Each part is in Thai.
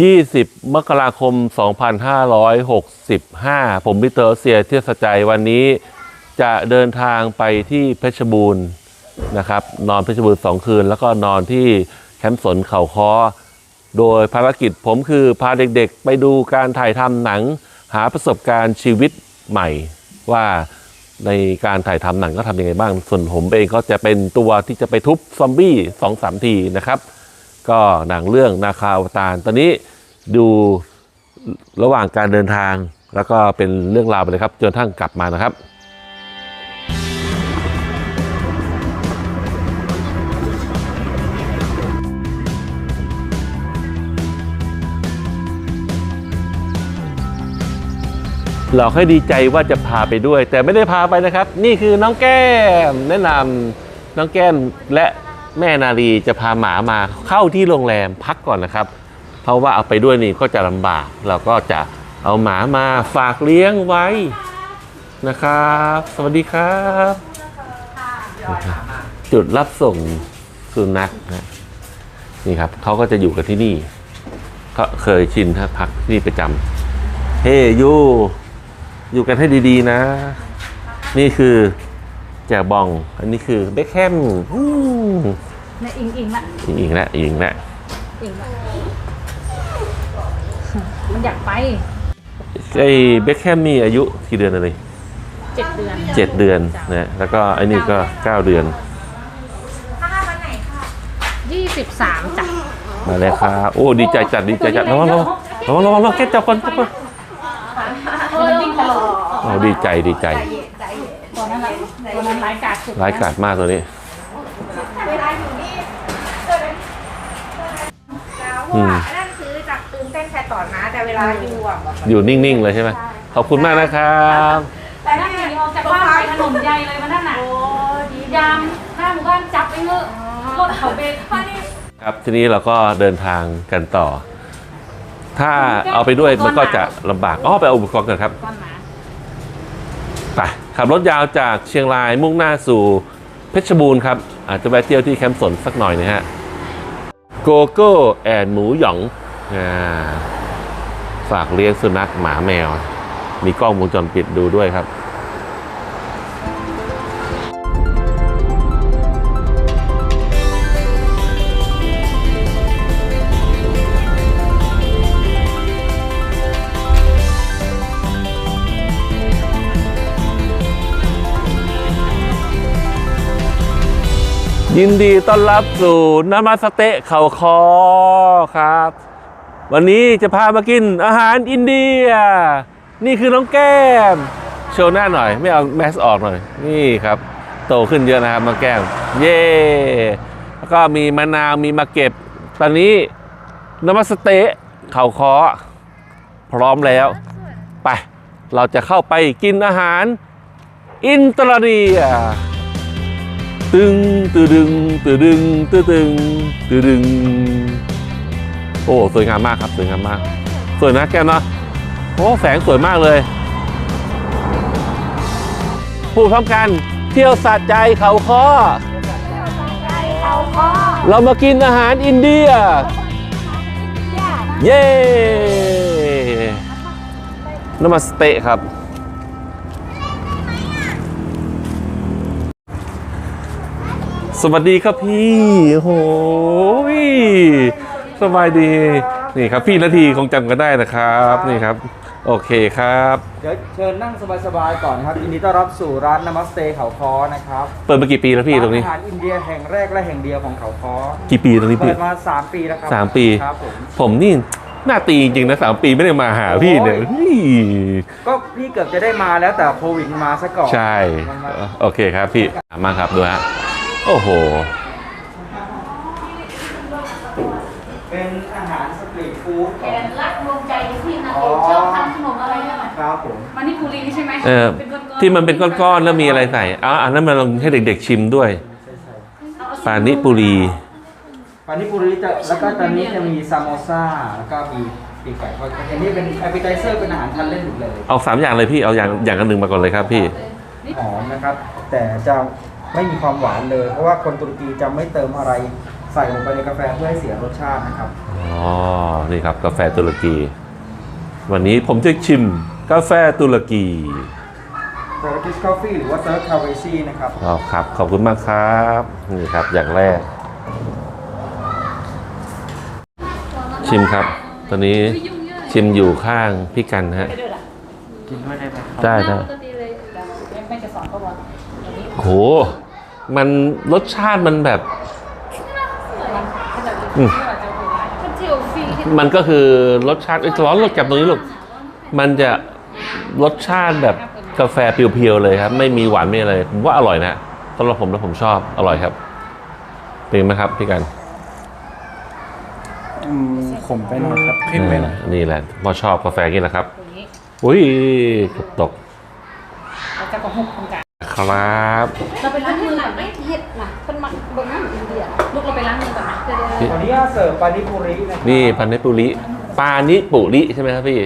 20 มกราคม 2565 ผมพิเตอร์เซียเทียสใจวันนี้จะเดินทางไปที่เพชรบูรณ์นะครับ นอนเพชรบูรณ์ 2 คืน แล้วก็นอนที่แคมป์สนเขาคอ โดยภารกิจผมคือพาเด็กๆ ไปดูการถ่ายทำหนังหาประสบการณ์ชีวิตใหม่ ว่าในการถ่ายทำหนังก็ทำยังไงบ้าง ส่วนผมเองก็จะเป็นตัวที่จะไปทุบซอมบี้สองสามทีนะครับ ก็หนังเรื่องนาคาอวตารตอนนี้ดูระหว่างการเดินทาง แล้วก็เป็นเรื่องราวไปเลยครับจนทั้งกลับมานะครับเราให้ดีใจว่าจะพาไปด้วย แต่ไม่ได้พาไปนะครับ นี่คือน้องแก้มแนะนำน้องแก้มและ แม่นาลีจะพาหมามาเข้าที่โรงแรมพักก่อนนะครับ เพราะว่าเอาไปด้วยนี่ก็จะลำบาก เราก็จะเอาหมามาฝากเลี้ยงไว้นะครับ สวัสดีครับ จุดรับส่งสุนัขนะนี่ครับเขาก็จะอยู่กันที่นี่เขาเคยชินฮะพักที่นี่ประจำเฮ้ยูอยู่กันให้ดีๆนะ นี่คือ แจกบอง อันนี้คือเบคแฮมอืมเนี่ยอิงอิงละอีกอีกแล้วอีกแล้วอิงละมันอยากไปไอ้เบคแฮมมีอายุกี่เดือนอะไรเจ็ดเดือนเจ็ดเดือนนะแล้วก็ไอ้นี่ก็เก้าเดือนยี่สิบสามจ้ะมาแล้วครับโอ้ดีใจจัดดีใจจัดระวังระวังระวังระวังระวังแค่จับก่อนจับก่อนมันวิ่งตลอดโอ้ดีใจดีใจ ตัวนั้นแหละตัวนั้นร้ายกาจสุดร้ายกาจมากตัวนี้เพราะว่าอันนั่นคือจากตื่นเต้นแค่ตอนนะ แต่เวลาอยู่อะแบบอยู่นิ่งๆเลยใช่ไหมขอบคุณมากนะครับ แต่นั่นหนีออกจากบ้านไปถนนใหญ่เลยมันนั่นน่ะโอ้ดียามหน้าหมู่บ้านจับไปเงอะรถเขาเบรกมานี่ ครับทีนี้เราก็เดินทางกันต่อ ถ้าเอาไปด้วยมันก็จะลำบากอ๋อไปเอาอุปกรณ์กันครับ ก้อนหมาไป ขับรถยาวจากเชียงรายมุ่งหน้าสู่เพชรบูรณ์ครับ อาจจะแวะเที่ยวที่แคมป์สนสักหน่อยนะฮะโกโก้แอนหมูหยองฝากเลี้ยงสุนัขหมาแมว มีกล้องวงจรปิดดูด้วยครับ ยินดีต้อนรับสู่นามาสเตะเข่าคอครับ วันนี้จะพามากินอาหารอินเดีย นี่คือน้องแก้ม โชว์หน้าหน่อย ไม่เอาแมสออกหน่อย นี่ครับ โตขึ้นเยอะนะครับน้องแก้ม เย่แล้วก็มีมะนาวมีมาเก็บ ตอนนี้นามาสเตะเข่าคอ พร้อมแล้ว ไป เราจะเข้าไปกินอาหารอินเตอร์เดีย ตึงตือดึงตือดึงตือตึงตือดึง โอ้สวยงามมากครับสวยงามมาก สวยนะแก้มเนาะโอ้แสงสวยมากเลยพูดพร้อมกัน เที่ยวสะใจเขาคอเรามากินอาหารอินเดีย เย้นมาสเตะครับ สวัสดีครับพี่โอ้โหยสบายดีนี่ครับพี่นาทีคงจำกันได้นะครับนี่ครับ โอเคครับ เดี๋ยวเชิญนั่งสบายๆก่อนนะครับยินดีต้อนรับสู่ร้านนามัสเตเขาคอนะครับเปิดมากี่ปีแล้วพี่ตรงนี้าอาหารอินเดียแห่งแรกและแห่งเดียวของเขาคอกี่ปีตรงนี้เปิพี่ดมา 3 ปีแล้วครับสามปี ครับผมผมนี่หน้าตีจริงๆนะสามปีไม่ได้มาหาพี่เนี่ยเฮ้ยก็พี่เกือบจะได้มาแล้วแต่โควิดมาซะก่อนใช่ โอเคครับพี่มาครับดูฮะ โอ้โห เป็นอาหารสตรีทฟู้ดขแกองนรักรวมใจที่นางเอกชอบทำขนมอะไรเนี่ยครับผม มันนี่ปุรีใช่ไหมเออ ป็ก้อๆที่มันเป็นก้อนๆแล้วมีอะไรใส่อ๋ออันนั้นมันลองให้เด็ก ๆ ชิมด้วย ปานิปุรี ปานิปุริจะแล้วก็ตอนนี้จะมีซามโมซ่าแล้วก็มีปีกไก่ทอดอันนี้เป็นแอปเปิลไทเซอร์เป็นอาหารทานเล่นอยู่เลยเอาสามอย่างเลยพี่ เอาอย่างอย่างกันหนึ่งมาก่อนเลยครับพี่ หอมนะครับ แต่จะ ไม่มีความหวานเลย เพราะว่าคนตุรกีจะไม่เติมอะไรใส่ลงไปในกาแฟเพื่อให้เสียรสชาตินะครับ อ๋อ นี่ครับกาแฟตุรกี วันนี้ผมจะชิมกาแฟตุรกี Turkish Coffee หรือว่า Turk c a v a c y นะครับ อ๋อครับ ขอบคุณมากครับ นี่ครับอย่างแรก ชิมครับ ตอนนี้ชิมอยู่ข้างพี่กันนะฮะ กินด้วยได้ไหมครับได้ได้ ปกติเลยแม่จะสอนก็บอกอย่างนี้โห มันรสชาติมันแบบ อืมมันเจียวฟรีมันก็คือรสชาติเอ้ยร้อนรสจับตรงนี้ลูกมันจะรสชาติแบบกาแฟเพียวๆเลยครับ ไม่มีหวานไม่อะไรผมว่าอร่อยนะสำหรับผมแล้วผมชอบอร่อยครับเป็นไหมครับพี่กันอืมขมไปหน่อยครับเข้มไปหน่อยเออนี่แหละพอชอบกาแฟนี่แหละครับอย่างนี้อุ้ยเกือบตกเราจะกระหกตรงกลางครับ เราไปล้างมือ ญาตเสิร์ฟปานิปุรินะครับนี่พันธุ์ปุริปานิปุริใช่ไหมครับพี่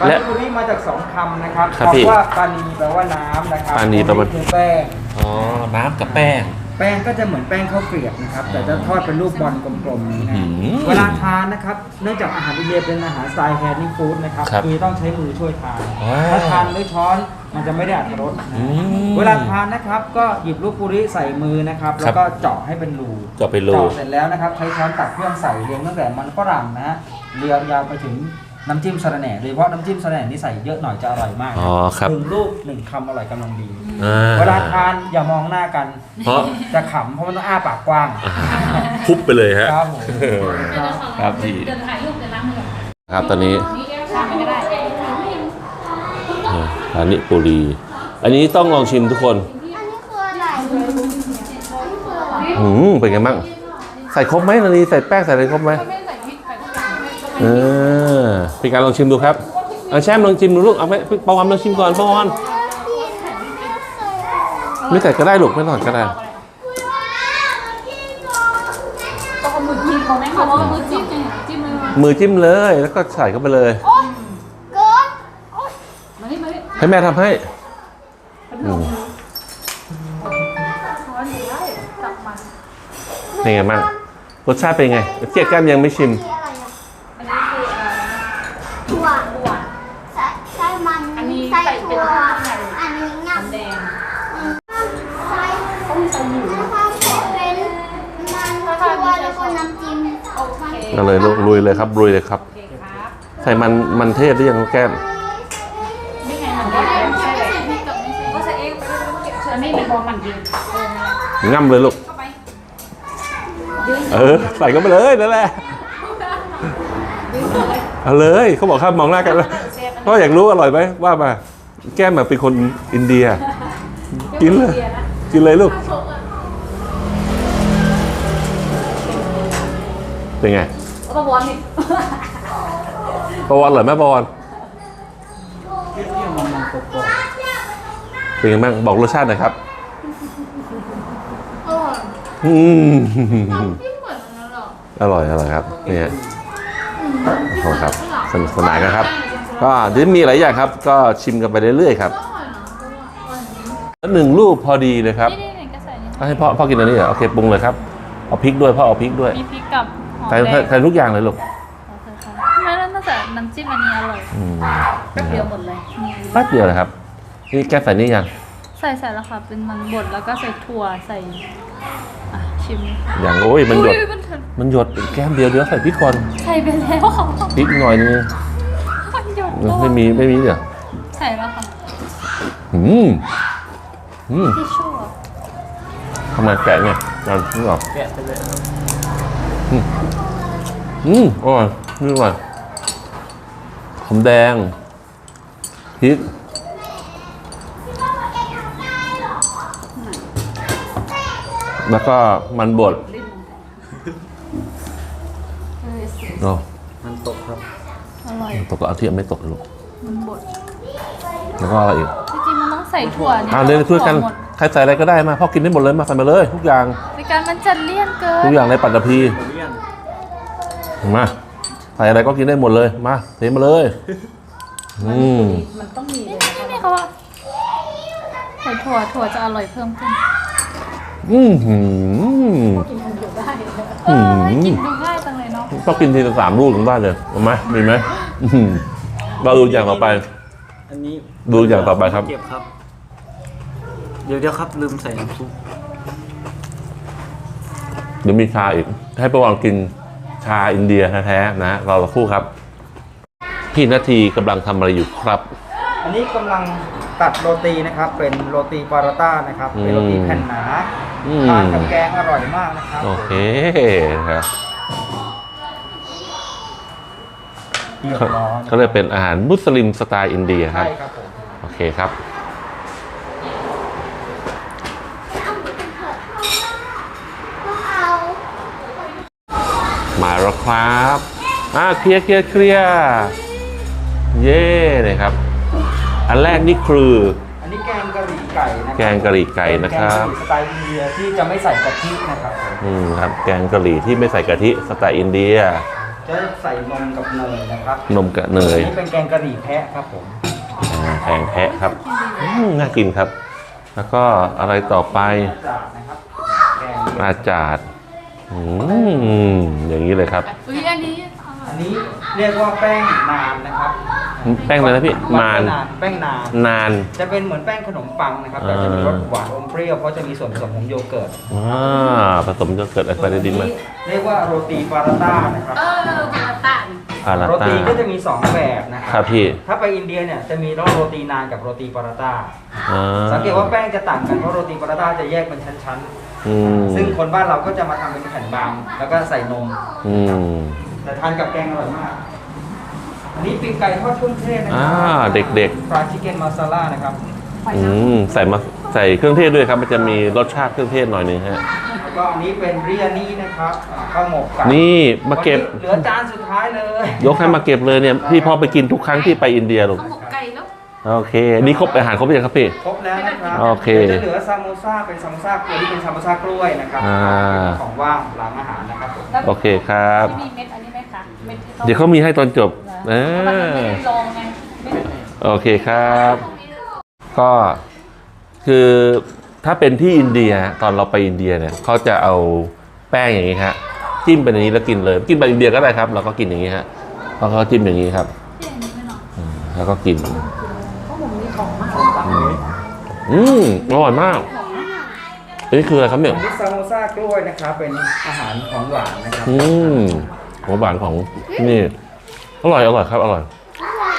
ปาและนิปุริมาจากสองคำนะครับครับพี่คำว่าปานีแปลว่าน้ำนะครับปานีแปลว่าปุริคือแป้งอ๋อ น้ำกับแป้ง แป้งก็จะเหมือนแป้งข้าวเกรียบนะครับ แต่จะทอดเป็นรูปบอลกลมๆนี้นะอืมเวลาทานนะครับ เนื่องจากอาหารอินเดียเป็นอาหารสไตล์แฮนด์ฟู้ดนะครับ ครับคือต้องใช้มือช่วยทาน อ๋อ ถ้าทานด้วยช้อน มันจะไม่ได้อัตรสนะอืม เวลาทานนะครับ ก็หยิบลูกปุริใส่มือนะครับ ครัแล้บวก็เจาะให้เป็นรูเจาะเป็นรู เจาะเสร็จแล้วนะครับใช้ช้อนตักเครื่องใส่เรียงตั้งแต่มันฝรั่งนะฮะเรียงยาวไปถึงน้ำจิ้มสะระแหน่โดยเฉพาะน้ำจิ้มสะระแหน่นี่ใส่เยอะหน่อยจะอร่อยมากอ๋อครับ หนึ่งลูกหนึ่งคำอร่อยกำลังดี อ่าเวลาทานอย่ามองหน้ากัน เพราะจะขำเพราะมันต้องอ้าปากกว้างพุบไปเลยฮะ ครับผม ครับพี่ เดินถ่ายรูปเดินล้างมือก่อนครับตอนนี้นี่ทำไม่ได้ ปานิปุรี อันนี้ต้องลองชิมทุกคนอันนี้คืออะไรอันนี้คืออะไรอืมเป็นไงบ้าง ใส่ครบไหมนานีใส่แป้งใส่อะไรครบไหมไม่ใส่พริกใส่ทุกอย่างไม่ต้องเออพี่การลองชิมดูครับเอาแชมป์ลองชิมดูลูกเอาไหมปาวอนลองชิมก่อนปาวอนไม่ใส่ก็ได้ลูกไม่ต้องก็ได้ต้องเอามือจิ้มเขาไหมคะเอามือจิ้มเนี่ยจิ้มเลยมือจิ้มเลยแล้วก็ใส่เข้าไปเลยเกินมานี่มานี่ ให้แม่ทำให้ อืมช้อนอยู่ได้จับมันเป็นไงบ้างรสชาติเป็นไงเจี๊ยบแก้มยังไม่ชิมที่อะไรอะอันนี้คือเอ่อถั่วหวานใส่ใส่มันอันนี้ใส่ใส่เป็นถั่วข้าวไก่ อันนี้งับน้ำแดงใส่ต้มใส่หมูถ้าเป็นมันถั่วแล้วก็น้ำจิ้มโอเคก็เลยลูกลุยเลยครับลุยเลยครับ โอเคครับ ใส่มันมันเทศหรือยังน้องแก้มนี่ เลยเก็บเชิญไม่เป็นบอลมันยืนเออนั่นแหละง่ำเลยลูกเข้าไปเออ ใส่เข้าไปเลยนั่นแหละ เอาเลยเขาบอกห้ามมองหน้ากันแล้วก็อยากรู้อร่อยไหมว่ามา แก้มแบบเป็นคนอินเดีย กินเลย กินเลยลูก เป็นไงเอาตัวบอลนี่ปาวอนเหรอแม่ปาวอน เปรี้ยวๆมันๆกรอบ เป็นไงบ้างบอกรสชาติหน่อยครับเอออืมที่เหมือนนั้นหรออร่อยอร่อยครับเนี่ยขอบคุณครับสนุกสนานกันครับ ก็เดี๋ยวมีหลายอย่างครับ ก็ชิมกันไปเรื่อยๆครับแล้วหนึ่งลูกพอดีเลยครับนี่นี่ก็ใส่นี่เอาให้พ่อพ่อกินอันนี้เหรอโอเคปรุงเลยครับเอาพริกด้วยพ่อเอาพริกด้วยมีพริกกับหอมใส่แดงใส่ใส่ทุกอย่างเลยลูกโอเคค่ะไม่แล้วน่าจะน้ำจิ้มอันนี้อร่อยอืมแป๊บเดียวหมดเลย แป๊บเดียวนะครับ นี่แก้ใส่นี่ยังใส่ใส่แล้วค่ะ เป็นมันบดแล้วก็ใส่ถั่วใส่อะชิมอย่างโอ้ยมันหยด อุ๊มันถึงมันหยดแก้มเดียวเดี๋ยวใส่พริกก่อนใส่ไปแล้วค่ะพริกหน่อยนึงมันหยดเออไม่มีไม่มีเดี๋ยวใส่แล้วค่ะอืมอืมทิชชู่อะทำไมแกะเนี่ยเรานึกออกๆแกะไปเลยอืมอร่อยนี่อร่อยหอมแดงพริก แล้วก็มันบดโอ้มันตกครับ อร่อย ตกก็เอาที่ไม่ตกเลยลูกมันบด แล้วก็อะไรอีก จริงๆมันต้องใส่ถั่วนี่อ่าเล่นเพื่อนกันหมดใครใส่อะไรก็ได้มาพ่อกินได้หมดเลยมาใส่มาเลย ทุกอย่างในการมันจะเลี่ยนเกินทุกอย่างในปัตตภีมาใส่อะไรก็กินได้หมดเลย มาเทมาเลย อืม มันต้องมีเลยนี่นี่เขาว่าใส่ถั่วถั่วจะอร่อยเพิ่มขึ้น อืมหืมกินคนเดียวได้เออกินดูง่ายจังเลยเนาะต้องกินทีละสามลูกถึงบ้านเลยเอาไหมมีไหมอื้อหือเราดูอย่างต่อไป อันนี้ดูอย่างต่อไปครับ เก็บครับ เดี๋ยวเดี๋ยวครับลืมใส่น้ำซุปเดี๋ยวมีชาอีก ให้ประวังกินชาอินเดียแท้ๆนะรอสักครู่ครับ พี่นาทีกำลังทำอะไรอยู่ครับ อันนี้กำลังตัดโรตีนะครับ เป็นโรตีปาราต้านะครับ เป็นโรตีแผ่นหนา อืมทานกับแกงอร่อยมากนะครับโอเคครับเรียบเขาร้อยเขาเรียกเป็นอาหารมุสลิมสไตล์อินเดียครัใช่บครับผมโอเคครับต้องเอามาแล้วครับอ่าเคลียร์เคลียร์เคลียร์เย่เลยครับ อันแรกนี่คืออันนี้ แกงกะหรี่ไก่นะแกงกะหรี่ไก่นะครับ แกงกะหรี่สไตล์อินเดียที่จะไม่ใส่กะทินะครับผมอืมครับแกงกะหรี่ที่ไม่ใส่กะทิสไตล์อินเดีย จะใส่นมกับเนยนะครับนมกะเนอัยนนี้เป็นแกงกะหรี่แพะครับผมอ่าแกงแพะครับอืมน่ากินครับ แล้วก็อะไรต่อไปจาดนะครับแกงอาจาดอืมอย่างนี้เลยครับ อุ้ยอันนี้ อันนี้เรียกว่าแป้งนานนะครับแป้งอะไรนะพี่มาน แป้งนาน นาน จะเป็นเหมือนแป้งขนมปังนะครับแต่จะมีรสหวานอมเปรี้ยวเพราะจะมีส่วนผสมของโยเกิร์ตอ่าผสมจะเกิดอะไรดินมาเรียกว่าโรตีปาราต้านะครับ เออปาตันพาราโรต้าตีก็จะมี 2 แบบนะคครัรับบพี่ถ้าไปอินเดียเนี่ยจะมีโรตีนานกับโรตีปาราต้า อ่าสังเกตว่าแป้งจะต่างกันเพราะโรตีปาราต้าจะแยกเป็นชั้นอืมๆ ซึ่งคนบ้านเราก็จะมาทำเป็นแผ่นบาง แล้วก็ใส่นม อืม แต่ทานกับแกงอร่อยมาก อันนี้ปีกไก่ทอดเครื่องเทศนะครัอ่าเด็ก ฟรายชิคเก้นมาซาล่านะครับ อืมใส่มาใส่เครื่องเทศด้วยครับ มันจะมีรสชาติเครื่องเทศหน่อยหนึงฮะ แล้วก็อันนี้เป็นเรียนี่นะครับอ่าข้าวหมกไก่นี่มาเก็บเหลือจานสุดท้ายเลยยกให้มาเก็บเลยเนี่ยพี่พอไปกินทุกครั้งที่ไปอินเดียลูกข้าวหมกไก่แล้วโอเค นี่ครบอาหารครบหรือยังครับพี่ ครบแล้วนะครับโอเคดี๋ยวจะเหลือซามโมซ่าเป็นซามโมซ่ากล้วยที่เป็นซามโมซ่ากล้วยนะครับอ่าเป็นของว่างหลังอาหารนะครับผม โอเคครับ ที่มีเม็ดอันนี้ ไหมคะเม็ดที่เดี๋ยวเขามีให้ตอนจบเอมันไม่อได้ลองไงไม่ได้โอเคครับ ก็คือถ้าเป็นที่อินเดียตอนเราไปอินเดียเนี่ยเขาจะเอาแป้งอย่างนี้ฮะจิ้มไปในนี้แล้วกินเลย กินแบบอินเดียก็ได้ครับเราก็กินอย่างนี้ฮะแล้วก็จิ้มอย่างนี้ครับอืมแล้วก็กินอืมอร่อยมากอันนี้คืออะไรครับเนี่ยอันนี้ซามโมซ่ากล้วยนะครับ เป็นอาหารของหวานนะครับอืม ของหวานของที่นี่ อร่อยอร่อยครับ อร่อยอร่อย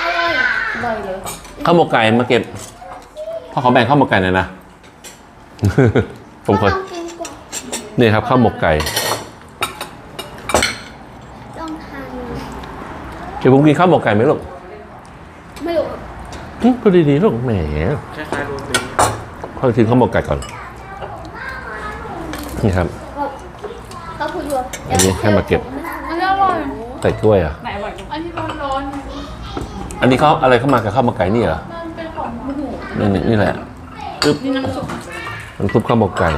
อร่อยเลยเลยข้าวหมกไก่มาเก็บพ่อขอแบ่งข้าวหมกไก่หน่อยนะ ผมขอลองกินก่อนนี่ครับข้าวหมกไก่ลองทานดูเดี๋ยวผมกินข้าวหมกไก่ไหมลูกไม่รู้อืมพูดดีๆลูกแหมคล้ายๆโรตีพ่อกินข้าวหมกไก่ก่อนนี่ครับ เขาพูดว่าอันนี้ให้มาเก็บอันนี้อร่อย ใส่กล้วยอะ ไหนอร่อยอันที่ร้อนร้อนอันนี้เขาอะไรเข้ามากับข้าวหมกไก่นี่เหรอๆมันเป็นของหมูนี่นี่นี่แหละปึ๊บนี่น้ำซุปมันซุปข้าวหมกไก่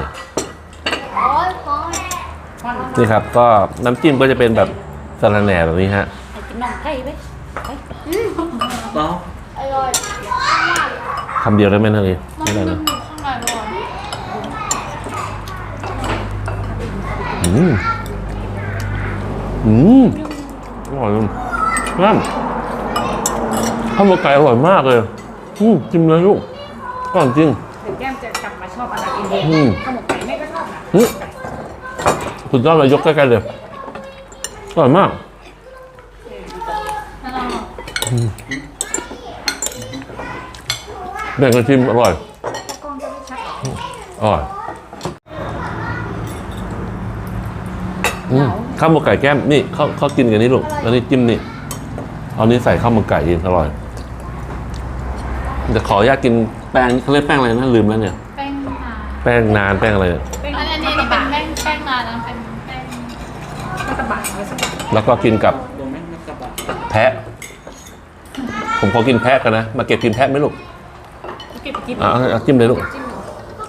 โอ้ยพอนี่ครับ ก็น้ำจิ้มก็จะเป็นแบบสะระแหน่แบบนี้ฮะกินน่องไก่ไหมเนาะอร่อยคำเดียวได้ไหมนะเลยมันไม่ได้เป็นนะหมูข้างในร้อนอืมอืม อร่อยมากนั่นข้าวหมกไก่อร่อยมากเลยอืมจิ้มเลยลูกอร่อยจริงเดี๋ยวแก้มจะกลับมาชอบอาหารอินเดียอืมข้าวหมกไก่แม่ก็ชอบนะอืมสุดยอดเลยยกใกล้ๆเลยอร่อยมากอร่อยแบ่งกันชิมอร่อยกล้องจะไม่ชัดอร่อยอืม ข้าวหมกไก่แก้มนี่เขาเขากินกันนี่ลูกแล้วนี่จิ้มนี่เอานี้ใส่ข้าวหมกไก่กินอร่อยจะขออนุญาตกินแป้งเขาเรียกแป้งอะไรนะลืมแล้วเนี่ย แป้งนานแป้งนานแป้งอะไรเนี่ยอันนี้อันนี้เป็นแป้งแป้งนานนะเป็นแป้งก็สะบัดไว้สะบัดแล้วก็กินกับตรงนี้มันกระบะแพะ ผมขอกินแพะกันนะ มาเก็บกินแพะไหมลูกเก็บกินอะเอาเอาจิ้มเลยลูกปก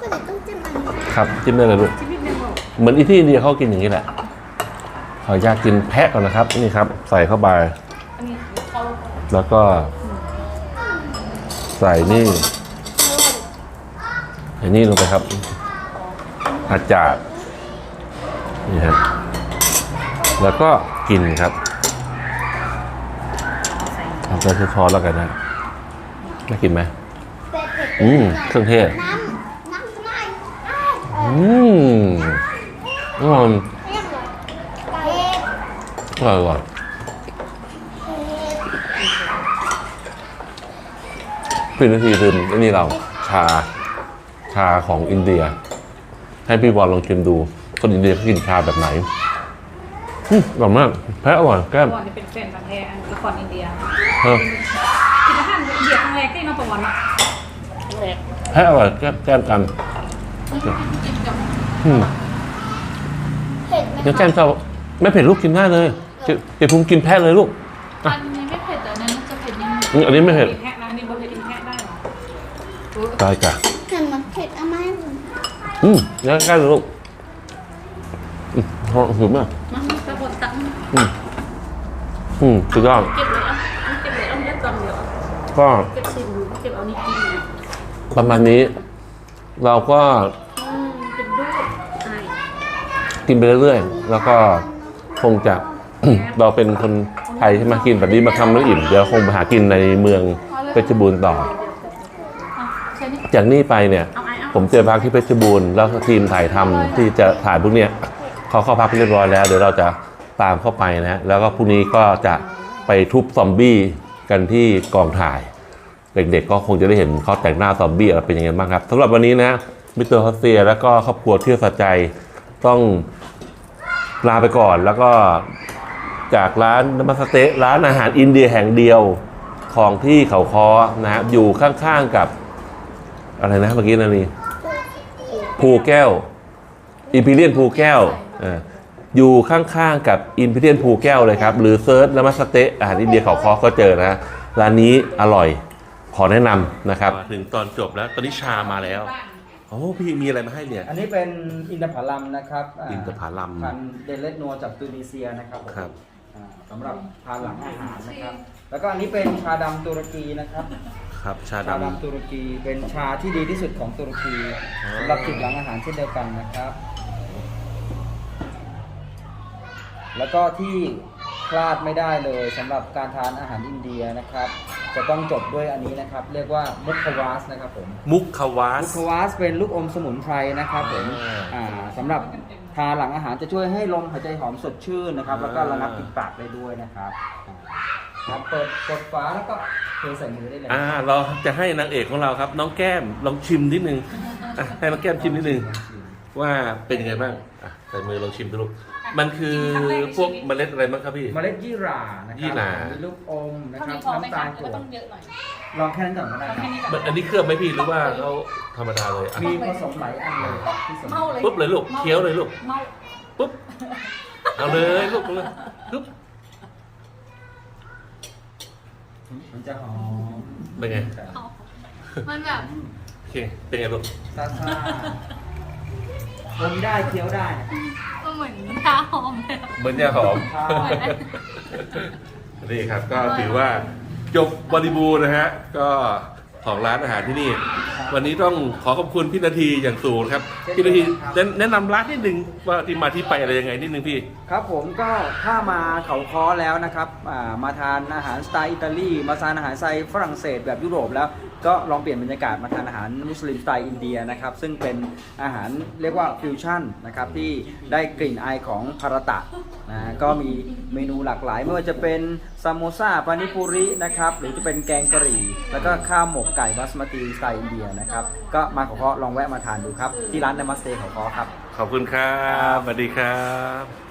ติต้องจิ้มอันนี้ครับจิ้มได้เลยลูกชีวิตหนึ่งบอกเหมือนอีที่อินเดียเขากินอย่างนี้แหละ ขออนุญาตกินแพะก่อนนะครับ นี่ครับ ใส่เข้าไปอันนี้เขาแล้วก็ ใส่นี่ใส่นี่ลงไปครับ อาจารย์นี่ฮะแล้วก็กินครับทำเป็นช้อนๆแล้วกันนะน่ากินไหมเป็ดเผ็ดอืมเครื่องเทศน้ำน้ำทำไมอ้าวอืมอร่อย เรียกเหรอเผ็ด อร่อยอร่อยเผ็ดพี่นาทีลืมไอ้นี่เราชา ชาของอินเดีย ให้พี่บอลลองชิมดู คนอินเดียเขากินชาแบบไหนอืมอร่อยมากแพ้อร่อยแก้ม ก่อนจะเป็นแฟนพันธุ์แท้อันละครอินเดียเออ กินอาหารอินเดียครั้งแรกที่มาประวันอะแพ้อร่อยแก้มแก้มกันอืมเผ็ดไหมงั้นคะแก้มชอบ ไม่เผ็ดลูกกินได้เลยเจเดี๋ยวพุงกินแพ้เลยลูก อันนี้ไม่เผ็ดแต่อันนั้นจะเผ็ดนิดนึงอืมอันนี้ไม่เผ็ด กินแพะนะนี่บนกินแพะได้เหรอตายจ้ะเห็นมันเผ็ดเอาไหมอืมงั้นใกล้เลยลูกอืมหอมหืมมากมันตะบนตังอืมอืมสุดยอดเก็บเลยอะเก็บเลยเอาเล็บก่อนเดี๋ยวก็เก็บชิมดูเก็บเอานี่กินนะประมาณนี้ เราก็อืมเป็นดูไอ กินไปเรื่อยๆ แล้วก็ คงจะ เราเป็นคนไทยใช่ไหมกินแบบนี้มาทำแล้วอิ่มเดี๋ยวคงไปหากินในเมืองเพชรบูรณ์ต่ออะใช่นี่จากนี้ไปเนี่ย ผมเจอพักที่เพชรบูรณ์แล้วทีมถ่ายทำที่จะถ่ายพวกเนี้ยเขาเข้าพักเรียบร้อยแล้วเดี๋ยวเราจะตามเข้าไปนะแล้วก็พรุ่งนี้ก็จะไปทุบซอมบี้กันที่กองถ่าย เด็กๆก็คงจะได้เห็นเขาแต่งหน้าซอมบี้อะไรเป็นยังไงบ้างครับสำหรับวันนี้นะมิสเตอร์ฮอสเซียแล้วก็ครอบครัวเที่ยวสะใจต้อง ลาไปก่อนแล้วก็จากร้านน้ำมันสเต๊ะร้านอาหารอินเดียแห่งเดียวของที่เขาคอนะครับอยู่ข้างๆกับ อะไรนะเมื่อกี้นานีภูแก้วอิมพีเรียนภูแก้วอ่าอยู่ข้างๆกับอิมพีเรียนภูแก้วเลยครับ หรือเซิร์ชน้ำมันสเต๊ะอาหารอินเดียเขาคอก็เจอนะร้านนี้อร่อยขอแนะนำนะครับ ถึงตอนจบแล้วตอนนี้ชามาแล้ว อ้พี่มีอะไรมาให้เนี่ย อันนี้เป็นอินทผลัมนะครับาอินทผลัม พันธุ์เดลเลตนัวจากตูนิเซียนะครับผมครับ อ่าสำหรับทานหลังอาหารนะครับ แล้วก็อันนี้เป็นชาดำตุรกีนะครับ ครับชาชาดำ ดำตุรกีเป็นชาที่ดีที่สุดของตุรกีอ๋อ สำหรับจิบหลังอาหารเช่นเดียวกันนะครับ แล้วก็ที่ พลาดไม่ได้เลยสำหรับการทานอาหารอินเดียนะครับ จะต้องจบด้วยอันนี้นะครับ เรียกว่ามุคควาสนะครับผมมุกความุสคควาสเป็นลูกอมสมุนไพรนะครับผมอ่า อ่าสำหรับทานหลังอาหารจะช่วยให้ลมหายใจหอมสดชื่นนะครับ แล้วก็อ่าระงับกลิ่นปากได้ด้วยนะครับครับเปิดกดฝาแล้วก็เทใส่มือได้เลยอ่าเราจะให้นางเอกของเราครับ น้องแก้มลองชิมนิดนึงอะให้น้องแก้มชิมนิดนึงว่าเป็นยังไงบ้างอะใส่มือลองชิมดูลูก มันคือพวกเมล็ดอะไรบ้างครับพี่ เมล็ดยี่หร่านะคยี่รัหร่า มีลูกอมนะเท่าครับนี้พอไหมน้ำตาคะลกก็รวต้ดองเยอะหน่อยลองแค่นั้นก่อนก็ได้เอาคแค่รับนี้ก่อน มันอันนี้เครื่องไหมพี่หรือว่าเขาธรรมดาเลยอะมีผสมหลายอันเลยที่สมเมาเลยปุ๊บเลยลูกเคี้ยวเลยลูกเมาปุ๊บเอาเลยลูกเอาเลยปุ๊บมันจะหอมเป็นไงมันแบบโอเคเป็นไงลูก ซาซาอมได้เคี้ยวได้นะครับมัน เหมือนชาหอมเลยอะเหมือนยาหอมใช่นี่ครับก็ถือว่าจบบริบูรณ์นะฮะ ก็ ของร้านอาหารที่นี่ วันนี้ต้องขอขอบคุณพี่นาทีอย่างสูงครับพี่นาทีแนะแนะนำร้านนิดนึงว่าที่มาที่ไปอะไรยังไงนิดนึงพี่ ครับผมก็ถ้ามาเขาค้อแล้วนะครับอ่ามาทานอาหารสไตล์อิตาลีมาทานอาหารสไตล์ฝรั่งเศสแบบยุโรปแล้วก็ลองเปลี่ยนบรรยากาศมาทานอาหารมุสลิมสไตล์อินเดียนะครับซึ่งเป็นอาหารเรียกว่าฟิวชั่นนะครับที่ได้กลิ่นอายของพาราตะนะก็มีเมนูหลากหลาย ไม่ว่าจะเป็นซามโมซาปานิปุรินะครับหรือจะเป็นแกงกะหรี่ แล้วก็ข้าวหมกไก่บาสมาตีสไตล์อินเดียนะครับ ก็มาขอเคาะลองแวะมาทานดูครับ ที่ร้านนมัสเตเขาค้อครับ ขอบคุณครับสวัสดีครับ